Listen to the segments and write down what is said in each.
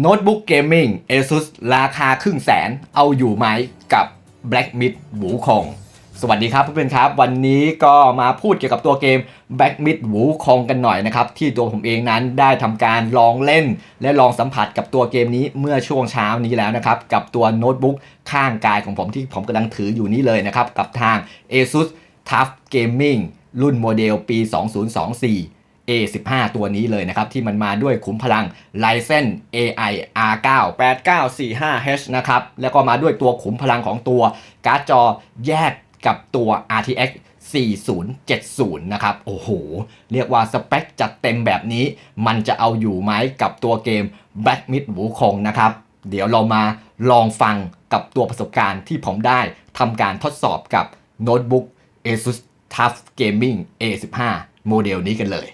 โน้ตบุ๊กเกมมิ่ง ASUS ราคาครึ่งแสนเอาอยู่ไหมกับ Black Myth หูคง สวัสดีครับเพื่อนๆครับ วันนี้ก็มาพูดเกี่ยวกับตัวเกม Black Myth หูคงกันหน่อยนะครับ ที่ตัวผมเองนั้นได้ทำการลองเล่น และลองสัมผัสกับตัวเกมนี้เมื่อช่วงเช้านี้แล้วนะครับ กับตัวโน้ตบุ๊กข้างกายของผมที่ผมกำลังถืออยู่นี้เลยนะครับ กับทาง ASUS TUF Gaming รุ่นโมเดลปี 2024 A15 ตัวนี้เลยนะครับ ที่มันมาด้วยขุมพลัง Ryzen AI R9 8945H นะครับ แล้วก็มาด้วยตัวขุมพลังของตัวการ์ดจอแยกกับตัว RTX 4070 นะครับ โอ้โห เรียกว่าสเปคจัดเต็มแบบนี้ มันจะเอาอยู่ไหมกับตัวเกม Black Myth Wukong นะครับ เดี๋ยวเรามาลองฟังกับตัวประสบการณ์ที่ผมได้ทำการทดสอบกับโน้ตบุ๊ก ASUS TUF Gaming A15 โมเดลนี้กันเลย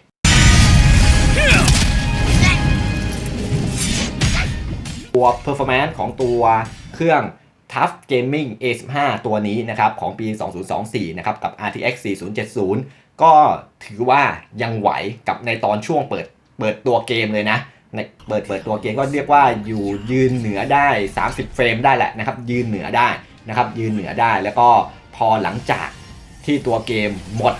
ตัว performance ของตัวเครื่อง TUF Gaming A15 ตัวนี้นะครับของปี 2024 นะครับกับ RTX 4070 ก็ถือว่ายังไหวกับในตอนช่วงเปิดเปิดตัวเกมเลยนะในเปิดเปิดตัวเกมก็เรียกว่าอยู่ยืนเหนือได้ 30 เฟรมได้แหละนะครับยืนเหนือได้นะครับยืนเหนือได้แล้วก็พอหลังจากที่ตัวเกมหมด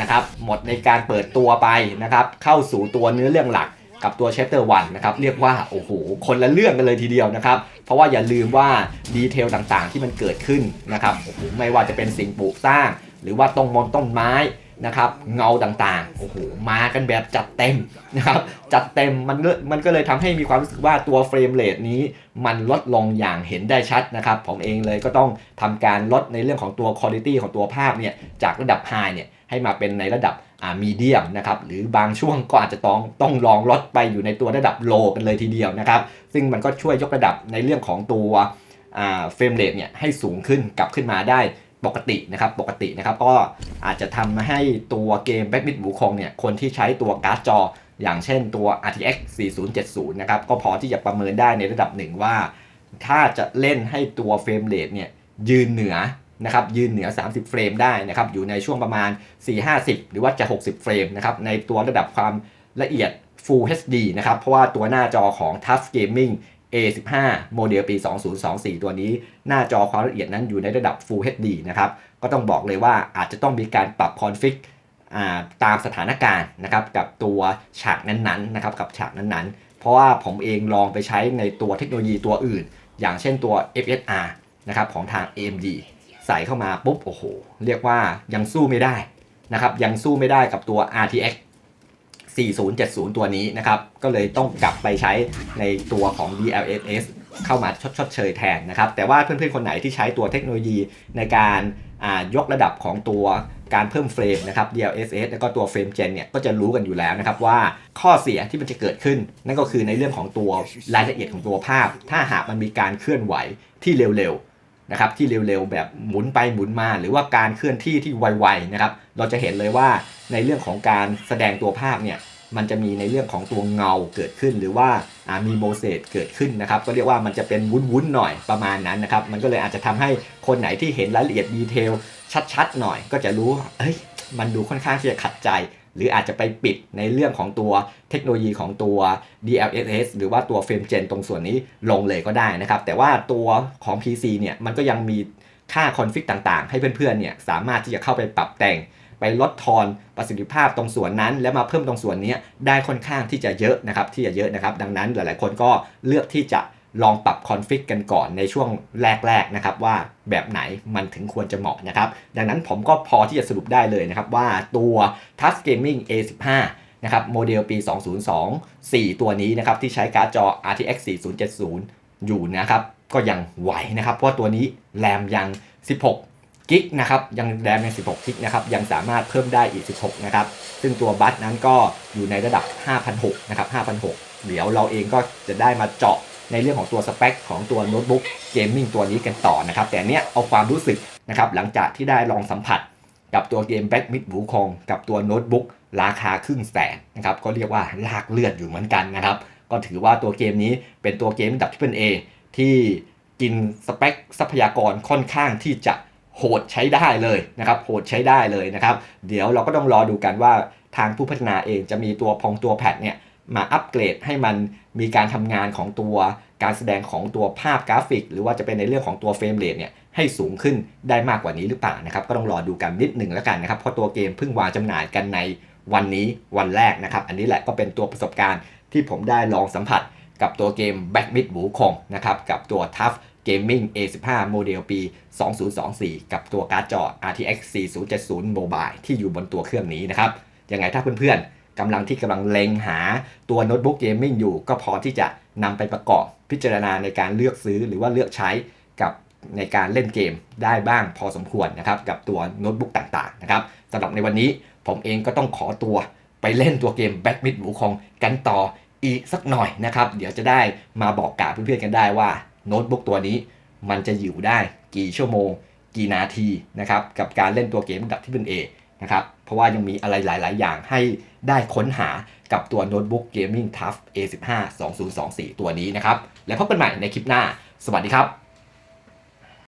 นะครับหมดในการเปิดตัวไปนะครับเข้าสู่ตัวเนื้อเรื่องหลัก กับตัว Chapter 1นะครับเรียกว่าโอ้โหคนละเรื่องกันเลยทีเดียวนะครับ เพราะว่าอย่าลืมว่าดีเทลต่างๆ ที่มันเกิดขึ้นนะครับโอ้โหไม่ว่าจะเป็นสิ่งปลูกสร้าง หรือว่าต้นมนต้นไม้นะครับเงาต่างๆโอ้โหมากันแบบจัดเต็มนะครับจัดเต็มมันก็มันก็เลยทำให้มีความรู้สึกว่าตัวเฟรมเรทนี้มันลดลงอย่างเห็นได้ชัดนะครับผมเองเลยก็ต้องทำการลดในเรื่องของตัวคุณภาพของตัวภาพเนี่ยจากระดับ High เนี่ยให้มาเป็นในระดับ มีเดียมนะครับหรือบางช่วงก็อาจจะต้องต้องลองลดไปอยู่ในตัวระดับโลกันเลยทีเดียวนะครับ ซึ่งมันก็ช่วยยกระดับในเรื่องของตัวเฟรมเรทเนี่ยให้สูงขึ้นกลับขึ้นมาได้ปกตินะครับปกตินะครับก็อาจจะทำให้ตัวเกม Black Myth Wukong เนี่ยคนที่ใช้ตัวการ์ดจอ อย่างเช่นตัว RTX 4070 นะครับก็พอที่จะประเมินได้ในระดับหนึ่งว่า ถ้าจะเล่นให้ตัวเฟรมเรทเนี่ยยืนเหนือ นะครับยืนเหนือ 30 เฟรมได้นะครับอยู่ในช่วงประมาณ 450 หรือว่าจะ 60 เฟรมนะครับในตัวระดับความละเอียด Full HD นะครับเพราะว่าตัวหน้าจอของ TUF Gaming A15 โมเดลปี 2024 ตัวนี้ หน้าจอความละเอียดนั้นอยู่ในระดับ Full HD นะครับก็ต้องบอกเลยว่าอาจจะต้องมีการปรับคอนฟิกตามสถานการณ์นะครับกับตัวฉากนั้นๆนะครับกับฉากนั้นๆ เพราะว่าผมเองลองไปใช้ในตัวเทคโนโลยีตัวอื่น อย่างเช่นตัว FSR นะครับของทาง AMD ใส่เข้ามาปุ๊บโอ้โหเรียกว่ายังสู้ไม่ได้นะครับยังสู้ไม่ได้กับตัว RTX 4070 ตัวนี้นะครับก็เลยต้องกลับไปใช้ในตัวของ DLSS เข้ามาชดชดเชยแทนนะครับแต่ว่าเพื่อนๆคนไหนที่ใช้ตัวเทคโนโลยีในการยกระดับของตัวการเพิ่มเฟรมนะครับ DLSS แล้วก็ตัวเฟรมเจนเนี่ยก็จะรู้กันอยู่แล้วนะครับว่าข้อเสียที่มันจะเกิดขึ้น นั่นก็คือในเรื่องของตัวรายละเอียดของตัวภาพ ถ้าหากมันมีการเคลื่อนไหวที่เร็วๆ นะครับที่เร็วๆแบบหมุนไปหมุนมา หรือว่าการเคลื่อนที่ที่ไวๆนะครับเราจะเห็นเลยว่าในเรื่องของการแสดงตัวภาพเนี่ยมันจะมีในเรื่องของตัวเงาเกิดขึ้น หรือว่ามีโมเสสเกิดขึ้นนะครับก็เรียกว่ามันจะเป็นวุ้นๆหน่อยประมาณนั้นนะครับมันก็เลยอาจจะทำให้คนไหนที่เห็นรายละเอียดดีเทลชัดๆหน่อยก็จะรู้เอ้ยมันดูค่อนข้างที่จะขัดใจ หรืออาจจะไปปิดในเรื่องของตัวเทคโนโลยีของตัว DLSS หรือว่าตัวเฟรมเจนตรงส่วนนี้ลงเลยก็ได้นะครับ แต่ว่าตัวของ PC เนี่ยมันก็ยังมีค่าคอนฟิกต่างๆ ให้เพื่อนๆเนี่ยสามารถที่จะเข้าไปปรับแต่งไปลดทอนประสิทธิภาพตรงส่วนนั้น แล้วมาเพิ่มตรงส่วนนี้ได้ค่อนข้างที่จะเยอะนะครับที่จะเยอะนะครับ ดังนั้นหลายๆคนก็เลือกที่จะ ลองปรับคอนฟิกกันก่อนในช่วงแรกๆนะครับว่าแบบไหนมันถึงควรจะเหมาะนะครับ ดังนั้นผมก็พอที่จะสรุปได้เลยนะครับว่าตัว Touch Gaming A15 นะครับโมเดลปี2024 ตัวนี้นะครับที่ใช้การ์ดจอ RTX 4070 อยู่นะครับก็ยังไหวนะครับ เพราะตัวนี้แรมยัง 16กิกนะครับยังแรมยัง 16กิกนะครับยังสามารถเพิ่มได้อีก 16 นะครับ ซึ่งตัวบัสนั้นก็อยู่ในระดับ5,600นะครับ5,600เดี๋ยวเราเองก็จะได้มาเจาะ ในเรื่องของตัวสเปคของตัวโน้ตบุ๊กเกมมิ่งตัวนี้กันต่อนะครับ แต่เนี้ยเอาความรู้สึกนะครับหลังจากที่ได้ลองสัมผัสกับตัวเกม Black Myth Wukong กับตัวโน้ตบุ๊กราคาครึ่งแสนนะครับก็เรียกว่าลากเลือดอยู่เหมือนกันนะครับ ก็ถือว่าตัวเกมนี้เป็นตัวเกมดับที่เป็น A ที่กินสเปคทรัพยากรค่อนข้างที่จะโหดใช้ได้เลยนะครับโหดใช้ได้เลยนะครับ เดี๋ยวเราก็ต้องรอดูกันว่าทางผู้พัฒนาเองจะมีตัวพองตัวแพทเนี่ย มาอัปเกรดให้มันมีการทำงานของตัวการแสดงของตัวภาพกราฟิก หรือว่าจะเป็นในเรื่องของตัวเฟรมเรทเนี่ยให้สูงขึ้นได้มากกว่านี้หรือเปล่านะครับ ก็ต้องรอดูกันนิดหนึ่งแล้วกันนะครับ เพราะตัวเกมเพิ่งวางจำหน่ายกันในวันนี้วันแรกนะครับ อันนี้แหละก็เป็นตัวประสบการณ์ที่ผมได้ลองสัมผัสกับตัวเกม Back Mid ห u คงนะครับกับตัว Tough Gaming A15 โมเดลปี 2024 กับตัวการ์ดจอ RTX 4070 Mobile ที่อยู่บนตัวเครื่องนี้นะครับยังไงถ้าเพื่อนๆ กำลังที่กำลังเล็งหาตัวโน้ตบุ๊กเกมมิ่งอยู่ ก็พอที่จะนำไปประกอบพิจารณาในการเลือกซื้อหรือว่าเลือกใช้กับในการเล่นเกมได้บ้างพอสมควรนะครับ กับตัวโน้ตบุ๊กต่างๆนะครับสำหรับในวันนี้ผมเองก็ต้องขอตัวไปเล่นตัวเกม Back Mid ห u คงกันต่ออีกสักหน่อยนะครับ เดี๋ยวจะได้มาบอกกล่าวเพื่อนๆกันได้ว่าโน้ตบุ๊กตัวนี้มันจะอยู่ได้กี่ชั่วโมง กี่นาทีนะครับกับการเล่นตัวเกมระดับที่เป็น A นะครับ เพราะว่ายังมีอะไรหลาย ๆ อย่างให้ได้ค้นหากับตัวโน้ตบุ๊ก Gaming Tough A15 2024 ตัวนี้นะครับ แล้วพบกันใหม่ในคลิปหน้า สวัสดีครับ